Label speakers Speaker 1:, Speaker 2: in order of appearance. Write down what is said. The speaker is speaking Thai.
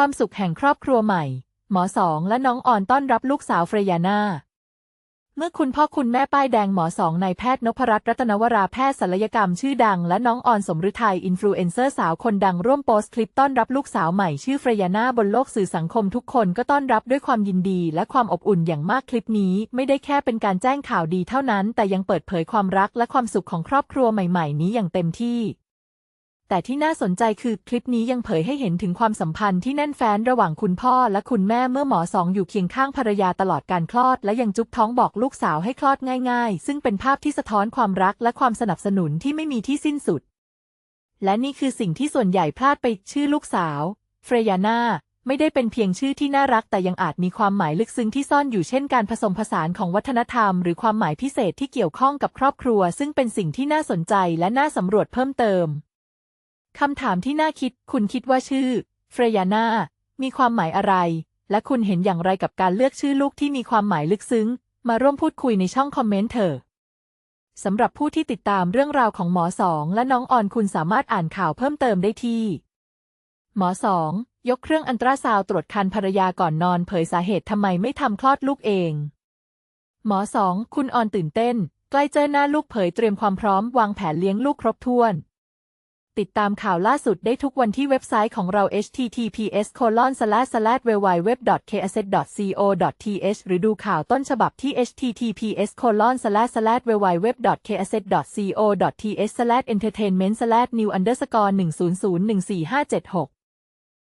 Speaker 1: ความสุขแห่งครอบครัวใหม่ หมอสองและน้องออนต้อนรับลูกสาวเฟรยาน่าเมื่อคุณพ่อคุณแม่ป้ายแดงหมอสองนายแพทย์นพรัตน์รัตนวราแพทย์ศัลยกรรมชื่อดัง และน้องออนสมฤทัยอินฟลูเอนเซอร์สาวคนดังร่วมโพสต์คลิปต้อนรับลูกสาวใหม่ชื่อเฟรยาน่าบนโลกสื่อสังคมทุกคนก็ต้อนรับด้วยความยินดีและความอบอุ่นอย่างมากคลิปนี้ ไม่ได้แค่เป็นการแจ้งข่าวดีเท่านั้น แต่ยังเปิดเผยความรักและความสุขของครอบครัวใหม่ ๆ นี้อย่างเต็มที่ แต่ที่น่าสนใจคือคลิปนี้ยังเผยให้เห็นถึงความสัมพันธ์ที่แน่นแฟ้นระหว่างคุณพ่อและคุณแม่เมื่อหมอสองอยู่เคียงข้างภรรยาตลอดการคลอด และยังจุ๊บท้องบอกลูกสาวให้คลอดง่ายๆ ซึ่งเป็นภาพที่สะท้อนความรักและความสนับสนุนที่ไม่มีที่สิ้นสุด และนี่คือสิ่งที่ส่วนใหญ่พลาดไปชื่อลูกสาว เฟรยาน่าไม่ได้เป็นเพียงชื่อที่น่ารักแต่ยังอาจมีความหมายลึกซึ้งที่ซ่อนอยู่เช่นการผสมผสานของวัฒนธรรม หรือความหมายพิเศษที่เกี่ยวข้องกับครอบครัว ซึ่งเป็นสิ่งที่น่าสนใจและน่าสำรวจเพิ่มเติม คำถามที่น่าคิด คุณคิดว่าชื่อ เฟรยาน่า มีความหมายอะไร และคุณเห็นอย่างไรกับการเลือกชื่อลูกที่มีความหมายลึกซึ้ง มาร่วมพูดคุยในช่องคอมเมนต์เถอะสำหรับผู้ที่ติดตามเรื่องราวของหมอสองและน้องออนคุณสามารถอ่านข่าวเพิ่มเติมได้ที่ หมอสองยกเครื่องอันตราซาวด์ตรวจคันภรรยาก่อนนอนเผยสาเหตุทำไมไม่ทำคลอดลูกเอง หมอสองคุณออนตื่นเต้น ใกล้เจอหน้าลูกเผยเตรียมความพร้อมวางแผนเลี้ยงลูกครบถ้วน ติดตามข่าวล่าสุดได้ทุกวันที่เว็บไซต์ของเรา https colon slash slash www.kz.co.th หรือดูข่าวต้นฉบับที่ https colon slash slash www.kz.co.th slash entertainment slash new underscore 1001456